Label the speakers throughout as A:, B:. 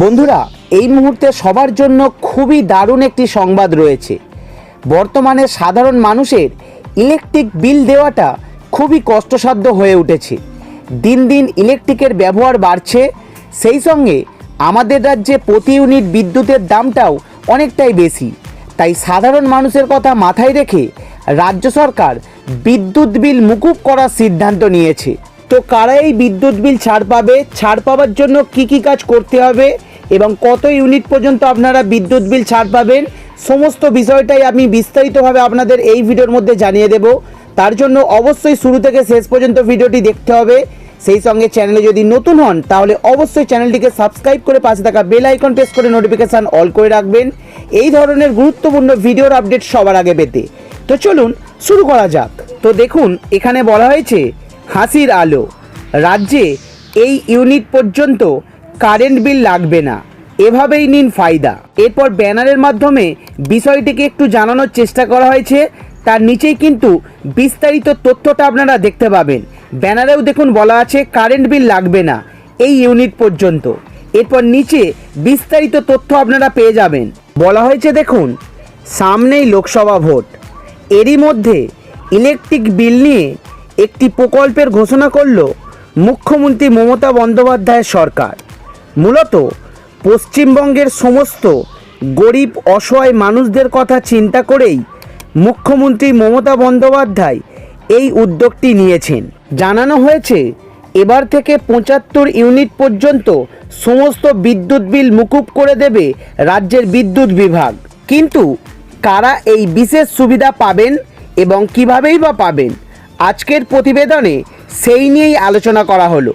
A: বন্ধুরা, এই মুহূর্তে সবার জন্য খুবই দারুণ একটি সংবাদ রয়েছে। বর্তমানে সাধারণ মানুষের ইলেকট্রিক বিল দেওয়াটা খুবই কষ্টসাধ্য হয়ে উঠেছে। দিন দিন ইলেকট্রিকের ব্যবহার বাড়ছে, সেই সঙ্গে আমাদের রাজ্যে প্রতি ইউনিট বিদ্যুতের দামটাও অনেকটাই বেশি। তাই সাধারণ মানুষের কথা মাথায় রেখে রাজ্য সরকার বিদ্যুৎ বিল মুকুব করার সিদ্ধান্ত নিয়েছে। তো কারা এই বিদ্যুৎ বিল ছাড় পাবে? ছাড় পাওয়ার জন্য কি কি কাজ করতে হবে? এবং কত ইউনিট পর্যন্ত আপনারা বিদ্যুৎ বিল ছাড় পাবেন, সমস্ত বিষয়টাই আমি বিস্তারিতভাবে আপনাদের এই ভিডিওর মধ্যে জানিয়ে দেব। তার জন্য অবশ্যই শুরু থেকে শেষ পর্যন্ত ভিডিওটি দেখতে হবে। সেই সঙ্গে চ্যানেলে যদি নতুন হন, তাহলে অবশ্যই চ্যানেলটিকে সাবস্ক্রাইব করে পাশে থাকা বেল আইকন প্রেস করে নোটিফিকেশান অল করে রাখবেন। এই ধরনের গুরুত্বপূর্ণ ভিডিওর আপডেট সবার আগে পেতে। তো চলুন, শুরু করা যাক। তো দেখুন, এখানে বলা হয়েছে, হাসির আলো। রাজ্যে এই ইউনিট পর্যন্ত কারেন্ট বিল লাগবে না। এভাবেই নিন ফায়দা। এরপর ব্যানারের মাধ্যমে বিষয়টিকে একটু জানানোর চেষ্টা করা হয়েছে। তার নিচেই কিন্তু বিস্তারিত তথ্যটা আপনারা দেখতে পাবেন। ব্যানারেও দেখুন বলা আছে, কারেন্ট বিল লাগবে না এই ইউনিট পর্যন্ত। এরপর নিচে বিস্তারিত তথ্য আপনারা পেয়ে যাবেন। বলা হয়েছে, দেখুন, সামনেই লোকসভা ভোট। এরই মধ্যে ইলেকট্রিক বিল নিয়ে একটি প্রকল্পের ঘোষণা করল মুখ্যমন্ত্রী মমতা বন্দ্যোপাধ্যায়ের সরকার। মূলত পশ্চিমবঙ্গের সমস্ত গরিব অসহায় মানুষদের কথা চিন্তা করেই মুখ্যমন্ত্রী মমতা বন্দ্যোপাধ্যায় এই উদ্যোগটি নিয়েছেন। জানানো হয়েছে, এবার থেকে পঁচাত্তর ইউনিট পর্যন্ত সমস্ত বিদ্যুৎ বিল মুকুব করে দেবে রাজ্যের বিদ্যুৎ বিভাগ। কিন্তু কারা এই বিশেষ সুবিধা পাবেন এবং কিভাবেই বা পাবেন? আজকের প্রতিবেদনে সেই নিয়েই আলোচনা করা হলো।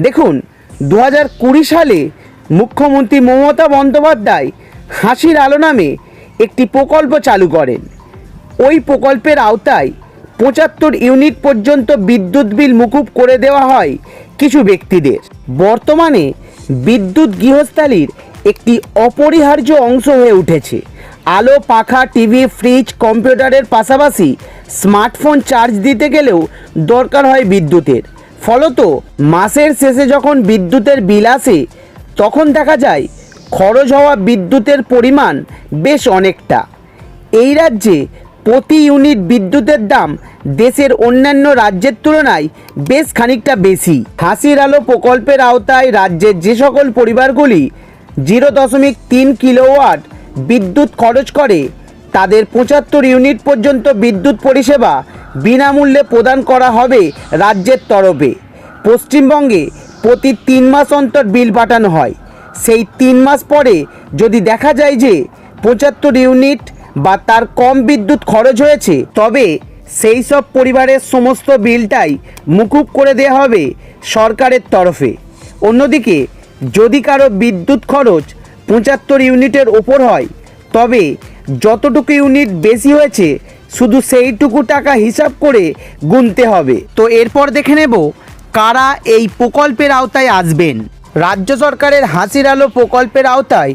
A: দেখুন দু হাজার কুড়ি সালে মুখ্যমন্ত্রী মমতা বন্দ্যোপাধ্যায় হাসির আলো নামে একটি প্রকল্প চালু করেন। ওই প্রকল্পের আওতায় পঁচাত্তর ইউনিট পর্যন্ত বিদ্যুৎ বিল মুকুব করে দেওয়া হয় কিছু ব্যক্তিদের। বর্তমানে বিদ্যুৎ গৃহস্থালির একটি অপরিহার্য অংশ হয়ে উঠেছে। আলো, পাখা, টিভি, ফ্রিজ, কম্পিউটারের পাশাপাশি স্মার্টফোন চার্জ দিতে গেলেও দরকার হয় বিদ্যুতের। ফলত মাসের শেষে যখন বিদ্যুতের বিল আসে, তখন দেখা যায় খরচ হওয়া বিদ্যুতের পরিমাণ বেশ অনেকটা। এই রাজ্যে প্রতি ইউনিট বিদ্যুতের দাম দেশের অন্যান্য রাজ্যের তুলনায় বেশ খানিকটা বেশি। হাসির আলো প্রকল্পের আওতায় রাজ্যের যে সকল পরিবারগুলি জিরো দশমিক তিন কিলোওয়াট বিদ্যুৎ খরচ করে, তাদের পঁচাত্তর ইউনিট পর্যন্ত বিদ্যুৎ পরিষেবা বিনামূল্যে প্রদান করা হবে রাজ্যের তরফে। পশ্চিমবঙ্গে প্রতি তিন মাস অন্তর বিল পাঠানো হয়। সেই তিন মাস পরে যদি দেখা যায় যে পঁচাত্তর ইউনিট বা তার কম বিদ্যুৎ খরচ হয়েছে, তবে সেই সব পরিবারের সমস্ত বিলটাই মুকুব করে দেওয়া হবে সরকারের তরফে। অন্যদিকে, যদি কারও বিদ্যুৎ খরচ পঁচাত্তর ইউনিটের ওপর হয়, তবে যতটুকু ইউনিট বেশি হয়েছে শুধু সেইটুকু টাকা হিসাব করে গুনতে হবে। তো এরপর দেখে নেব কারা এই প্রকল্পের আওতায় আসবেন। রাজ্য সরকারের হাসির আলো প্রকল্পের আওতায়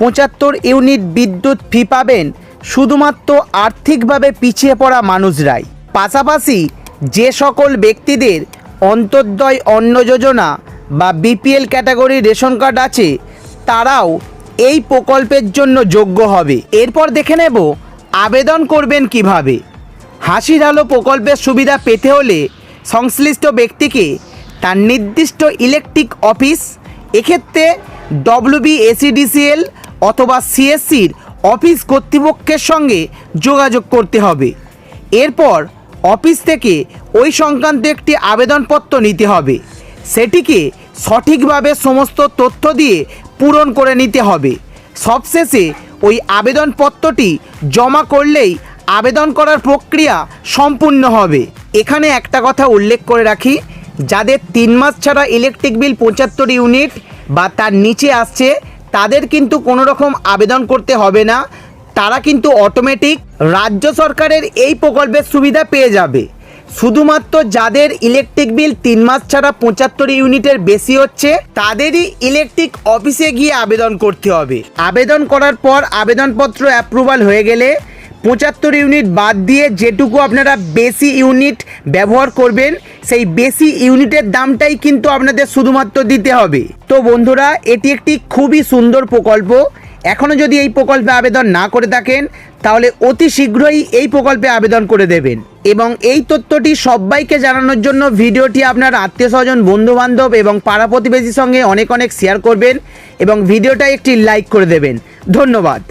A: পঁচাত্তর ইউনিট বিদ্যুৎ ফি পাবেন শুধুমাত্র আর্থিকভাবে পিছিয়ে পড়া মানুষরাই। পাশাপাশি যে সকল ব্যক্তিদের অন্তর্দয় অন্ন যোজনা বা বিপিএল ক্যাটাগরি রেশন কার্ড আছে, তারাও এই প্রকল্পের জন্য যোগ্য হবে। এরপর দেখে নেব আবেদন করবেন কীভাবে? হাসির আলো প্রকল্পের সুবিধা পেতে হলে সংশ্লিষ্ট ব্যক্তিকে তার নির্দিষ্ট ইলেকট্রিক অফিস, এক্ষেত্রে ডব্লিউবিএসিডিসিএল অথবা সিএসসির অফিস কর্তৃপক্ষের সঙ্গে যোগাযোগ করতে হবে। এরপর অফিস থেকে ওই সংক্রান্ত একটি আবেদনপত্র নিতে হবে। সেটিকে সঠিকভাবে সমস্ত তথ্য দিয়ে পূরণ করে নিতে হবে। সবশেষে ওই আবেদনপত্রটি জমা করলেই আবেদন করার প্রক্রিয়া সম্পূর্ণ হবে। এখানে একটা কথা উল্লেখ করে রাখি, যাদের তিন মাস ছাড়া ইলেকট্রিক বিল পঁচাত্তর ইউনিট বা তার নিচে আসছে, তাদের কিন্তু কোনো রকম আবেদন করতে হবে না। তারা কিন্তু অটোমেটিক রাজ্য সরকারের এই প্রকল্পের সুবিধা পেয়ে যাবে। শুধুমাত্র যাদের ইলেকট্রিক বিল তিন মাস ছাড়া পঁচাত্তর ইউনিটের বেশি হচ্ছে, তাদেরই ইলেকট্রিক অফিসে গিয়ে আবেদন করতে হবে। আবেদন করার পর আবেদনপত্র অ্যাপ্রুভাল হয়ে গেলে পঁচাত্তর ইউনিট বাদ দিয়ে যেটুকু আপনারা বেশি ইউনিট ব্যবহার করবেন, সেই বেশি ইউনিটের দামটাই কিন্তু আপনাদের শুধুমাত্র দিতে হবে। তো বন্ধুরা, এটি একটি খুবই সুন্দর প্রকল্প। এখনও যদি এই প্রকল্পে আবেদন না করে থাকেন তাহলে অতি শীঘ্রই এই প্রকল্পে আবেদন করে দেবেন। এবং এই তথ্যটি সবাইকে জানানোর জন্য ভিডিওটি আপনার আত্মীয় স্বজন বন্ধুবান্ধব এবং পাড়া প্রতিবেশীর সঙ্গে অনেক অনেক শেয়ার করবেন এবং ভিডিওটা একটি লাইক করে দেবেন। ধন্যবাদ।